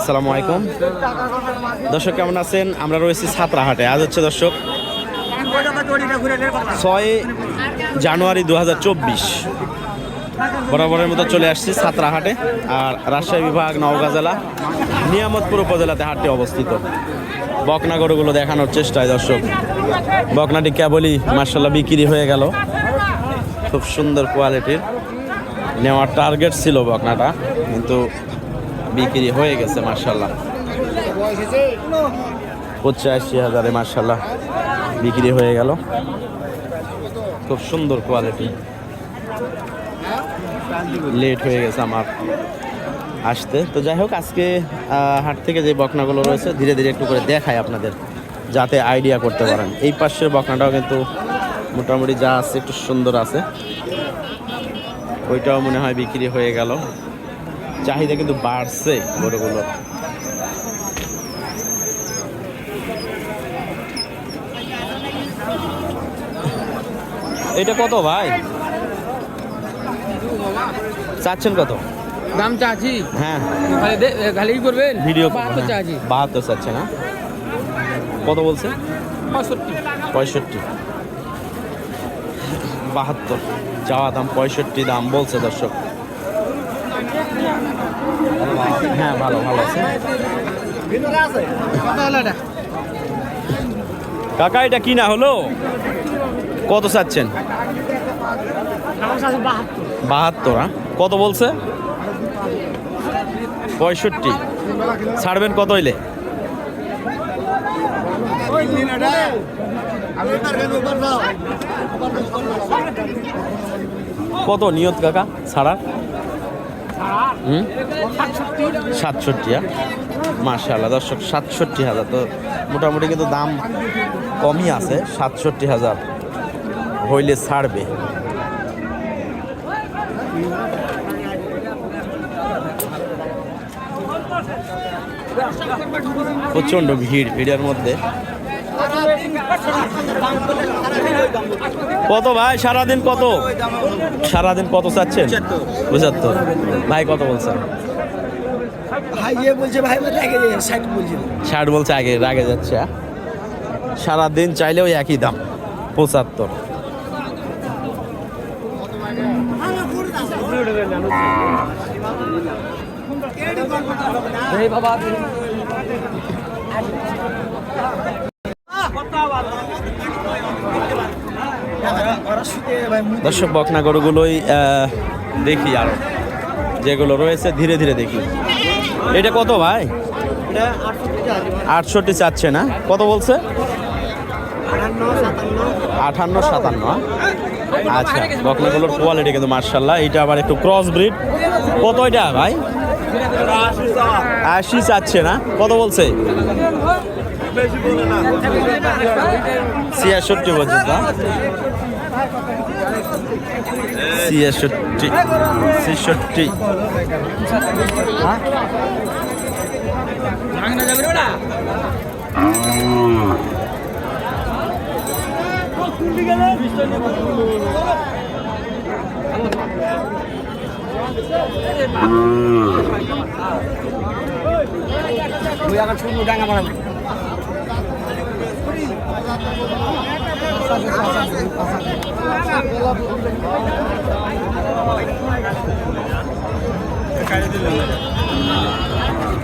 আসসালামু আলাইকুম। দর্শক, কেমন আছেন? আমরা রয়েছি ছাত্রাহাটে। আজ হচ্ছে দর্শক, ছয় জানুয়ারি দু হাজার চব্বিশ। বরাবরের মতো চলে আসছি ছাত্রাহাটে। আর রাজশাহী বিভাগ, নওগাঁ জেলা, নিয়ামতপুর উপজেলাতে হাটটি অবস্থিত। বকনা গরুগুলো দেখানোর চেষ্টায় দর্শক। বকনাটি কেবলই মার্শাল্লাহ বিক্রি হয়ে গেল। খুব সুন্দর কোয়ালিটির। নেওয়ার টার্গেট ছিল বকনাটা, কিন্তু বিক্রি হয়ে গেছে মার্শাল্লাহ পঁচাশি হাজারে মার্শাল্লাহ বিক্রি হয়ে গেল। খুব সুন্দর কোয়ালিটি লেট হয়ে গেছে আমার আসতে। তো যাই হোক, আজকে হাট থেকে যে বকনাগুলো রয়েছে, ধীরে ধীরে একটু করে দেখাই আপনাদের, যাতে আইডিয়া করতে পারেন। এই পাশের বকনাটাও কিন্তু মোটামুটি যা আছে, একটু সুন্দর আছে। ওইটাও মনে হয় বিক্রি হয়ে গেল। চাহিদা কিন্তু বাড়ছে গরুগুলোর। এটা কত ভাই? চাচ্ছেন কত? দাম চাচ্ছি। হ্যাঁ। খালি করবেন? ভিডিও বাহাত্তর চাচ্ছি। বাহাত্তর চাচ্ছে না কত বলছে? পঁয়ষট্টি। পঁয়ষট্টি। বাহাত্তর। যাওয়া দাম পঁয়ষট্টি দাম বলছে দর্শক। হ্যাঁ ভালো ভালো আছে। কাকা, এটা কিনা হলো? কত চাচ্ছেন? বাহাত্তর হ্যাঁ? কত বলছে? পঁয়ষট্টি। ছাড়বেন কত হইলে? কত নিয়ত কাকা ছাড়া সাতষট্টি। মার্শাল্লাহ দর্শক সাতষট্টি হাজার তো মোটামুটি কিন্তু দাম কমই আছে সাতষট্টি হাজার হইলে ছাড়বে। প্রচণ্ড ভিড় ভিড়ের মধ্যে। কত ভাই? সারাদিন কত? সারাদিন কত চাচ্ছেন? পঁচাত্তর। ভাই কত বলছেন? ইয়ে ষাট বলছে। আগে রাগে যাচ্ছে আহ? সারাদিন চাইলেও একই দাম পঁচাত্তর। মুখ দর্শক বকনা গরুগুলোই দেখি আরও। যেগুলো রয়েছে, ধীরে ধীরে দেখি। এটা কত ভাই? আটষট্টি চাচ্ছে না? কত বলছে? আটান্ন, সাতান্ন? আচ্ছা বকনাগুলোর কোয়ালিটি কিন্তু মার্শাল্লাহ এটা আবার একটু ক্রস ব্রিড কত এটা ভাই? আশি চাচ্ছে না? কত বলছে? ছিয়াষট্টি পর্যন্ত ছিয়াষট্টি ছেষট্টি। তুই ডাঙ্গা মারাবি